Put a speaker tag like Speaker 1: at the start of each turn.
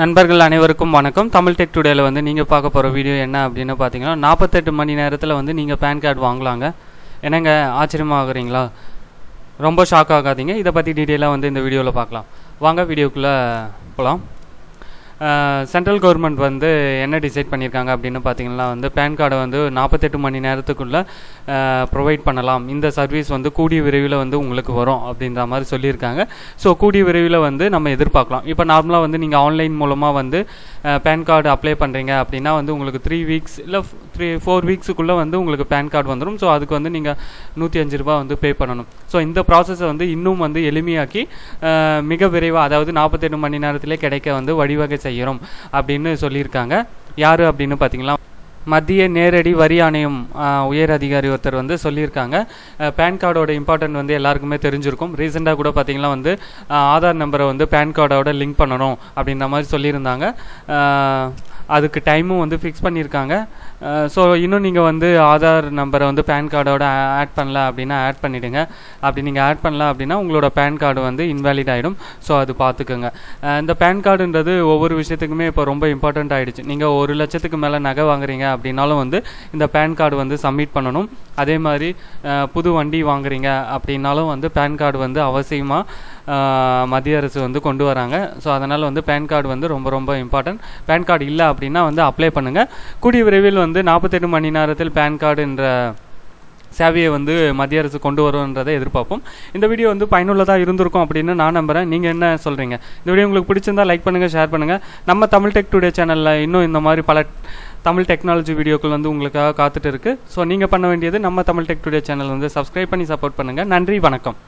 Speaker 1: நண்பர்கள் அனைவருக்கும் வணக்கம். தமிழ் டெக் டுடேல வந்து நீங்கள் பார்க்க போகிற வீடியோ என்ன அப்படின்னு பார்த்தீங்கன்னா நாற்பத்தெட்டு மணி நேரத்தில் வந்து நீங்கள் பேன் கார்டு வாங்கலாங்க. என்னங்க ஆச்சரியமாகறீங்களா? ரொம்ப ஷாக் ஆகாதீங்க. இதை பற்றி டீட்டெயிலாக வந்து இந்த வீடியோவில் பார்க்கலாம். வாங்க வீடியோக்குள்ளே போகலாம் சென்ட்ரல் கவர்மெண்ட் வந்து என்ன டிசைட் பண்ணியிருக்காங்க அப்படின்னு பார்த்தீங்கன்னா வந்து பேன் கார்டை வந்து நாற்பத்தெட்டு மணி நேரத்துக்குள்ளே ப்ரொவைட் பண்ணலாம். இந்த சர்வீஸ் வந்து கூடிய விரைவில் வந்து உங்களுக்கு வரும் அப்படின்ற மாதிரி சொல்லியிருக்காங்க. ஸோ கூடிய விரைவில் வந்து நம்ம எதிர்பார்க்கலாம். இப்போ நார்மலாக வந்து நீங்கள் ஆன்லைன் மூலமாக வந்து பேன் கார்டு அப்ளை பண்ணுறீங்க அப்படின்னா வந்து உங்களுக்கு த்ரீ வீக்ஸ் இல்லை த்ரீ ஃபோர் வீக்ஸுக்குள்ளே வந்து உங்களுக்கு பேன் கார்டு வந்துடும் ஸோ அதுக்கு வந்து நீங்கள் நூற்றி அஞ்சு ரூபா வந்து பே பண்ணணும். ஸோ இந்த ப்ராசஸை வந்து இன்னும் வந்து எளிமையாக்கி மிக விரைவாக அதாவது நாற்பத்தெட்டு மணி நேரத்திலே கிடைக்க வந்து வழிவகை செய்கிறோம் அப்படின்னு சொல்லியிருக்காங்க. யார் அப்படின்னு பார்த்தீங்கன்னா மத்திய நேரடி வரி ஆணையம் உயர் அதிகாரி ஒருத்தர் வந்து சொல்லியிருக்காங்க. பேன் கார்டோட இம்பார்ட்டன்ட் வந்து எல்லாருக்குமே தெரிஞ்சிருக்கும். ரீசெண்டாக கூட பார்த்தீங்கன்னா வந்து ஆதார் நம்பரை வந்து பேன் கார்டோட லிங்க் பண்ணணும் அப்படின்ற மாதிரி சொல்லியிருந்தாங்க. அதுக்கு டைமும் வந்து ஃபிக்ஸ் பண்ணியிருக்காங்க. ஸோ இன்னும் நீங்கள் வந்து ஆதார் நம்பரை வந்து பேன் கார்டோட ஆட் பண்ணல அப்படின்னா ஆட் பண்ணிவிடுங்க அப்படி நீங்கள் ஆட் பண்ணல அப்படின்னா உங்களோட பேன் கார்டு வந்து இன்வேலிட் ஆகிடும் ஸோ அது பார்த்துக்கோங்க இந்த பேன் கார்டுன்றது ஒவ்வொரு விஷயத்துக்குமே இப்போ ரொம்ப இம்பார்ட்டண்ட் ஆகிடுச்சு நீங்கள் ஒரு லட்சத்துக்கு மேலே நகை வாங்குறீங்க அப்படின்னாலும் வந்து இந்த பேன் கார்டு வந்து சப்மிட் பண்ணணும். அதே மாதிரி புது வண்டி வாங்குறீங்க அப்படின்னாலும் வந்து பேன் கார்டு வந்து அவசியமாக மத்திய அரசு வந்து கொண்டு வராங்க. ஸோ அதனால் வந்து பேன் கார்டு வந்து ரொம்ப ரொம்ப இம்பார்ட்டன்ட் பேன் கார்டு இல்லை அப்படின்னா வந்து அப்ளை பண்ணுங்கள் கூடிய விரைவில் வந்து நாற்பத்தெட்டு மணி நேரத்தில் பேன் கார்டுன்ற சேவையை வந்து மத்திய அரசு கொண்டு வரும்ன்றதை எதிர்பார்ப்போம். இந்த வீடியோ வந்து பயனுள்ளதாக இருந்திருக்கும் அப்படின்னு நான் நம்புகிறேன் நீங்கள் என்ன சொல்கிறீங்க இந்த வீடியோ உங்களுக்கு பிடிச்சிருந்தா லைக் பண்ணுங்கள் ஷேர் பண்ணுங்கள் நம்ம தமிழ் டெக் டுடே சேனலில் இன்னும் இந்த மாதிரி பல தமிழ் டெக்னாலஜி வீடியோக்கள் வந்து உங்களுக்காக காத்துட்டு இருக்குது ஸோ நீங்கள் பண்ண வேண்டியது நம்ம தமிழ் டெக் டுடே சேனல் வந்து சப்ஸ்கிரைப் பண்ணி சப்போர்ட் பண்ணுங்கள் நன்றி வணக்கம்.